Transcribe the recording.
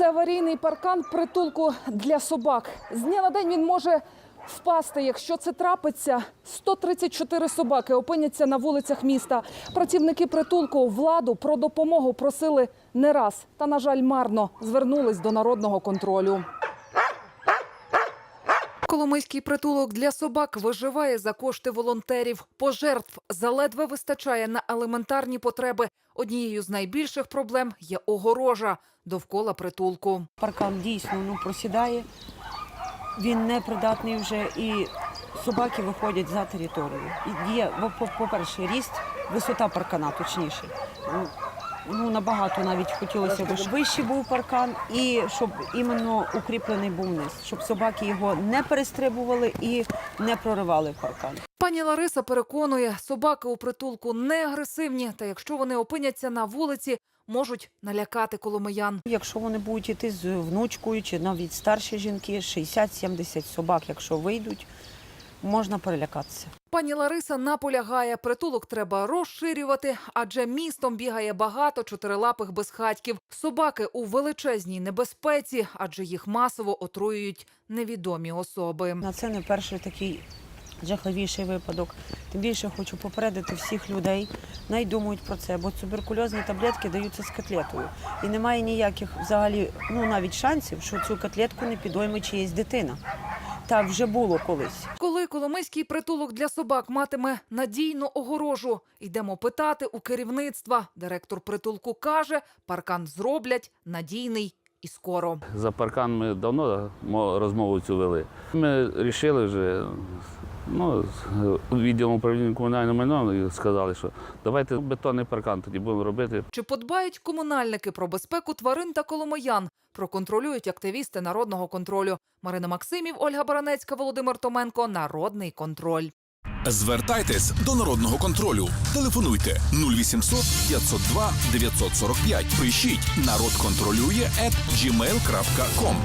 Це аварійний паркан притулку для собак. З дня на день він може впасти. Якщо це трапиться, 134 собаки опиняться на вулицях міста. Працівники притулку владу про допомогу просили не раз. Та, на жаль, марно звернулись до народного контролю. Коломийський притулок для собак виживає за кошти волонтерів. Пожертв заледве вистачає на елементарні потреби. Однією з найбільших проблем є огорожа довкола притулку. Паркан дійсно ну, просідає, він непридатний вже і собаки виходять за територію. І є, по- по-перше, ріст, висота паркана, точніше. Ну, набагато навіть хотілося б, щоб вищий був паркан і щоб іменно укріплений був низ, щоб собаки його не перестрибували і не проривали паркан. Пані Лариса переконує, собаки у притулку не агресивні, та якщо вони опиняться на вулиці, можуть налякати коломиян. Якщо вони будуть йти з внучкою чи навіть старші жінки, 60-70 собак, якщо вийдуть, можна перелякатися. Пані Лариса наполягає, притулок треба розширювати, адже містом бігає багато чотирилапих безхатьків. Собаки у величезній небезпеці, адже їх масово отруюють невідомі особи. На це не перший такий жахливіший випадок. Тим більше хочу попередити всіх людей, най думають про це, бо туберкульозні таблетки даються з котлетою. І немає ніяких взагалі, ну навіть шансів, що цю котлетку не підойме чиєсь дитина. Так вже було колись. Коли Коломийський притулок для собак матиме надійну огорожу, йдемо питати у керівництва. Директор притулку каже, паркан зроблять надійний і скоро. За паркан ми давно мо- розмову цю вели. Ми вирішили вже ну, з відділом управління комунальним майном сказали, що давайте бетонний паркан тоді будемо робити. Чи подбають комунальники про безпеку тварин та коломиян? Проконтролюють активісти народного контролю. Марина Максимів, Ольга Баранецька, Володимир Томенко. Народний контроль. Звертайтесь до народного контролю. Телефонуйте 0800 502 945. Пишіть народ контролює at gmail.com.